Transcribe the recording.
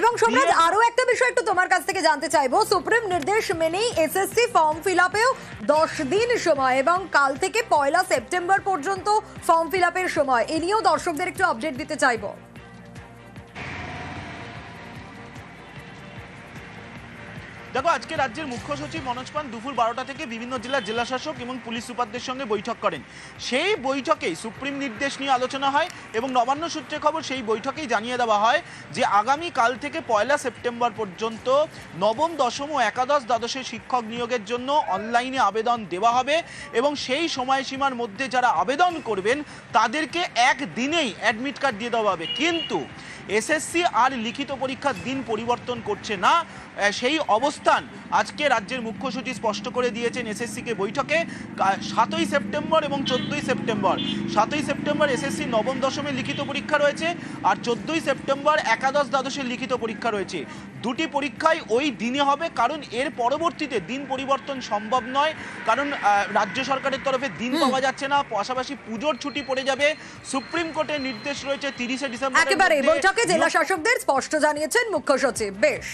এবং সোমরাজ আরও একটা বিষয় একটু তোমার কাছ থেকে জানতে চাইব। সুপ্রিম নির্দেশ মেনেই এসএসসি ফর্ম ফিল আপেও দশ দিন সময় এবং কাল থেকে পয়লা সেপ্টেম্বর পর্যন্ত ফর্ম ফিল আপের সময়। এ নিয়েও দর্শকদের একটু আপডেট দিতে চাইব। দেখো, আজকে রাজ্যের মুখ্য সচিব মনোজ পান দুপুর বারোটা থেকে বিভিন্ন জেলার জেলাশাসক এবং পুলিশ সুপারদের সঙ্গে বৈঠক করেন। সেই বৈঠকেই সুপ্রিম নির্দেশ নিয়ে আলোচনা হয় এবং নবান্ন সূত্রে খবর সেই বৈঠকেই জানিয়ে দেওয়া হয় যে, আগামী কাল থেকে পয়লা সেপ্টেম্বর পর্যন্ত নবম, দশম ও একাদশ দ্বাদশের শিক্ষক নিয়োগের জন্য অনলাইনে আবেদন দেওয়া হবে এবং সেই সময়সীমার মধ্যে যারা আবেদন করবেন, তাদেরকে একদিনেই অ্যাডমিট কার্ড দিয়ে দেওয়া হবে। কিন্তু এসএসসি আর লিখিত পরীক্ষার দিন পরিবর্তন করছে না। সেই অবস্থান আজকে রাজ্যের মুখ্য সচিব স্পষ্ট করে দিয়েছেন এসএসসিকে বৈঠকে। সাতই সেপ্টেম্বর এবং চোদ্দই সেপ্টেম্বর। সাতই সেপ্টেম্বর এসএসসি নবম দশমের লিখিত পরীক্ষা রয়েছে আর চোদ্দই সেপ্টেম্বর একাদশ দ্বাদশের লিখিত পরীক্ষা রয়েছে। দুটি পরীক্ষাই ওই দিনে হবে কারণ এর পরবর্তীতে দিন পরিবর্তন সম্ভব নয় কারণ রাজ্য সরকারের তরফে দিন পাওয়া যাচ্ছে না পাশাপাশি পুজোর ছুটি পড়ে যাবে। সুপ্রিম কোর্টের নির্দেশ রয়েছে তিরিশে ডিসেম্বর একেবারে বৈঠকে জেলা শাসকদের স্পষ্ট জানিয়েছেন মুখ্য সচিব বেশ।